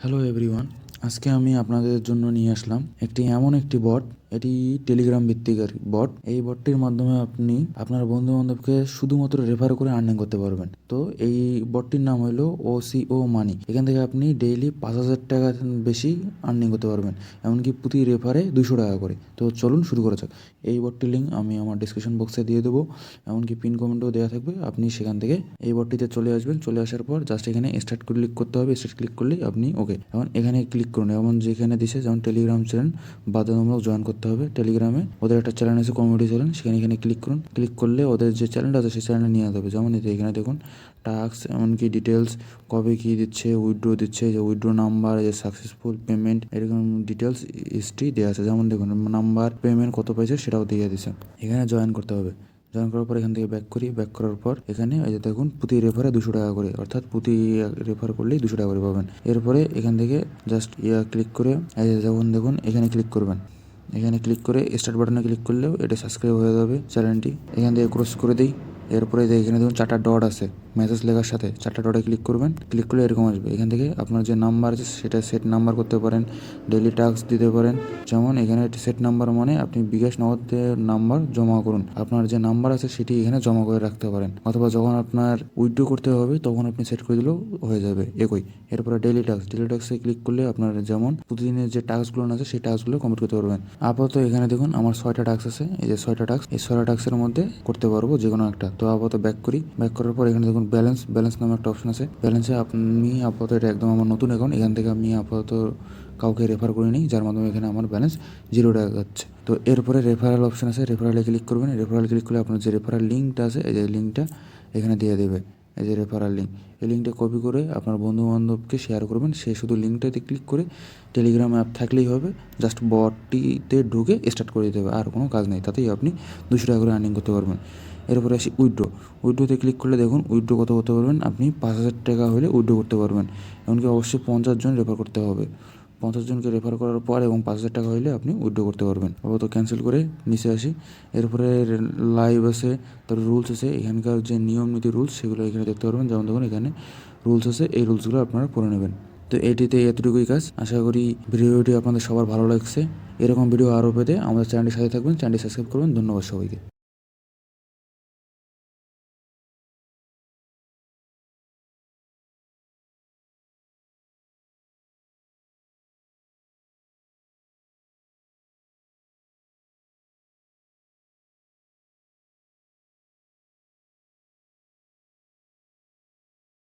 Hello everyone আজকে আমি আপনাদের জন্য নিয়ে আসলাম একটি এমন একটি বট এটি টেলিগ্রাম ভিত্তিক আর বট এই বটটির মাধ্যমে আপনি আপনার বন্ধু বান্ধবকে শুধুমাত্র রেফার করে আর্নিং করতে পারবেন। তো এই বটটির নাম হলো ও সি ও মানি এখান থেকে আপনি ডেইলি পাঁচ হাজার টাকা বেশি আর্নিং করতে পারবেন। এমনকি প্রতি রেফারে দুশো টাকা করে। তো চলুন শুরু করা যাক। এই বটটির লিঙ্ক আমি আমার ডিসক্রিপশন বক্সে দিয়ে দেবো। এমনকি পিন কমেন্টও দেওয়া থাকবে। আপনি সেখান থেকে এই বটটিতে চলে আসবেন। চলে আসার পর জাস্ট এখানে স্টার্ট ক্লিক করতে হবে। স্টার্ট ক্লিক করলেই আপনি ওকে এখন এখানে ক্লিক করুন। এমন যেখানে দিছে, যেমন টেলিগ্রাম চ্যানেল বাধ্যতামূলক জয়েন করতে হবে টেলিগ্রামে। ওদের একটা চ্যানেল আছে কমেডি চ্যানেল সেখানে এখানে ক্লিক করুন। ক্লিক করলে ওদের যে চ্যানেলটা আছে, সেই চ্যানেলে নিয়ে যেতে হবে। যেমন এই এখানে দেখুন টাস্ক এমনকি ডিটেলস কবে কী দিচ্ছে উইড্রো দিচ্ছে যে উইড্রো নাম্বার যে সাকসেসফুল পেমেন্ট এরকম ডিটেলস হিস্ট্রি দেওয়া আছে। যেমন দেখুন নাম্বার পেমেন্ট কত পেয়েছে সেটাও দিয়ে দিচ্ছে এখানে জয়েন করতে হবে। জয়েন করার পর এখান থেকে ব্যাক করি। ব্যাক করার পর এখানে এই যে দেখুন প্রতি রেফারে দুশো টাকা করে। অর্থাৎ প্রতি রেফার করলেই দুশো টাকা করে পাবেন। এরপরে এখান থেকে জাস্ট ইয়া ক্লিক করে, এই যে যখন দেখুন, এখানে ক্লিক করবেন। এখানে ক্লিক করে স্টার্ট বাটনে ক্লিক করলেও এটা সাবস্ক্রাইব হয়ে যাবে চ্যানেলটি এখান থেকে ক্রস করে দিই। এরপরে এখানে দেখুন চারটা ডট আছে। মেসেজ লেখার সাথে চারটা ডটে ক্লিক করবেন। ক্লিক করলে এরকম আসবে। এখান থেকে আপনার যে নাম্বার আছে, সেটা সেট নাম্বার করতে পারেন ডেলি টাস্ক দিতে পারেন। যেমন এখানে সেট নাম্বার মানে আপনি বিকাশ নগদে নাম্বার জমা করুন। আপনার যে নাম্বার আছে, সেটি এখানে জমা করে রাখতে পারেন। অথবা যখন আপনার উইথড্র করতে হবে, তখন আপনি সেট করে দিলেও হয়ে যাবে। একই। এরপরে ডেলি টাস্ক ডেলি টাস্কে ক্লিক করলে আপনার যেমন প্রতিদিনের যে টাস্কগুলো আছে, সেই টাস্কগুলো কমপ্লিট করতে পারবেন। আপাতত এখানে দেখুন আমার ছয়টা টাস্ক আছে। এই যে ছয়টা টাস্ক এই ছয়টা টাস্কের মধ্যে করতে পারব যে কোনো একটা। তো আপাতত ব্যাক করি। ব্যাক করার পর এখানে দেখুন ব্যালেন্স ব্যালেন্স নামে একটা অপশন আছে। ব্যালেন্সে আপনি আপাতত এটা একদম আমার নতুন অ্যাকাউন্ট এখান থেকে আমি আপাতত কাউকে রেফার করে নিই যার মাধ্যমে এখানে আমার ব্যালেন্স জিরো টাকা যাচ্ছে। তো এরপরে রেফারেল অপশন আছে। রেফারেলে ক্লিক করবেন। রেফারেল ক্লিক করলে আপনার যে রেফারেল লিঙ্কটা আছে, এই যে লিঙ্কটা এখানে দিয়ে দেবে। এই যে রেফারাল লিঙ্ক এই লিঙ্কটা কপি করে আপনার বন্ধু বান্ধবকে শেয়ার করবেন। সে শুধু লিঙ্কটাতে ক্লিক করে টেলিগ্রাম অ্যাপ থাকলেই হবে। জাস্ট বটটিতে ঢুকে স্টার্ট করে দিতে হবে। আর কোনো কাজ নেই। তাতেই আপনি দুশো টাকা করে আর্নিং করতে পারবেন। এরপরে আসি উইড্রো উইড্রোতে ক্লিক করলে দেখুন উইড্রো কত করতে পারবেন? আপনি পাঁচ হাজার টাকা হলে উইড্রো করতে পারবেন। এমনকি অবশ্যই পঞ্চাশ জন রেফার করতে হবে। পঞ্চাশ জনকে রেফার করার পর এবং পাঁচ হাজার টাকা হলে আপনি উইড্রো করতে পারবেন। আপাতত ক্যান্সেল করে নিচে আসি। এরপরে লাইভ আছে, তার রুলস আছে। এখানকার যে নিয়ম, নীতি রুলস সেগুলো এখানে দেখতে পারবেন। যেমন দেখুন এখানে রুলস আছে, এই রুলসগুলো আপনারা পড়ে নেবেন। তো এটিতে এতটুকুই কাজ। আশা করি ভিডিওটি আপনাদের সবার ভালো লাগছে। এরকম ভিডিও আরও পেতে আমাদের চ্যানেলটির সাথে থাকবেন। চ্যানেলটি সাবস্ক্রাইব করবেন। ধন্যবাদ সবাইকে।